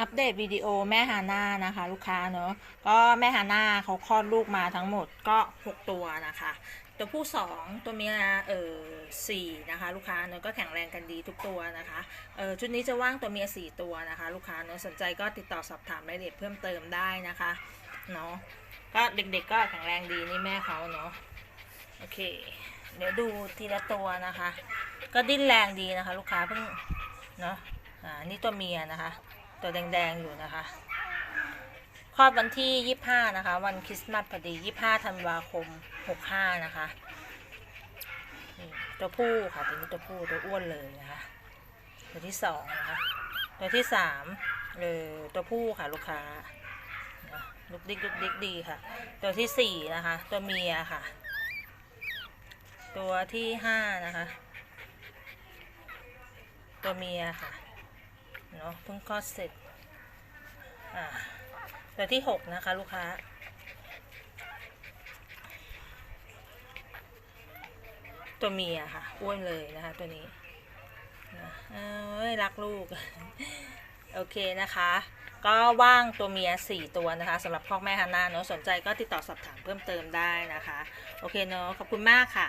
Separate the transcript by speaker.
Speaker 1: อัปเดตวิดีโอแม่ฮาน่านะคะ ลูกค้าเนอะก็แม่ฮาน่าเขาคลอดลูกมาทั้งหมดก็ 6 ตัวนะคะ ตัวผู้ 2 ตัวเมียเออสี่นะคะ ลูกค้าเนอะก็แข็งแรงกันดีทุกตัวนะคะเออชุดนี้จะว่างตัวเมีย 4 ตัวนะคะ ลูกค้าเนอะสนใจก็ติดต่อสอบถามรายละเอียดเพิ่มเติมได้นะคะเนาะก็เด็กๆก็แข็งแรงดีนี่แม่เขาเนาะโอเค เดี๋ยวดูทีละตัวนะคะ ก็ดิ้นแรงดีนะคะ ลูกค้าเพิ่งเนาะอ่านี่ตัวเมียนะคะ ตัวแดงๆอยู่นะคะคลอดวันที่ 25 นะคะ วันคริสต์มาสพอดี 25ธันวาคม 65 นะคะตัวผู้ค่ะตัวนี้ตัวผู้ตัวอ้วนเลยนะคะ ตัวที่สองนะคะตัวที่สามเออตัวผู้ค่ะลูกค้าลุกดิกลุกดิกดีค่ะ ตัวที่สี่นะคะ ตัวเมียค่ะ ตัวที่ห้านะคะ ตัวเมียค่ะ เนาะเพิ่งคลอดเสร็จอ่าตัวที่หกนะคะ ลูกค้า ตัวเมียค่ะ อ้วนเลยนะคะ ตัวนี้เอ้ยรักลูก โอเคนะคะ ก็ว่างตัวเมียสี่ตัวนะคะสำหรับพ่อแม่ฮานาเนาะสนใจก็ติดต่อสอบถามเพิ่มเติมได้นะคะ โอเคเนาะขอบคุณมากค่ะ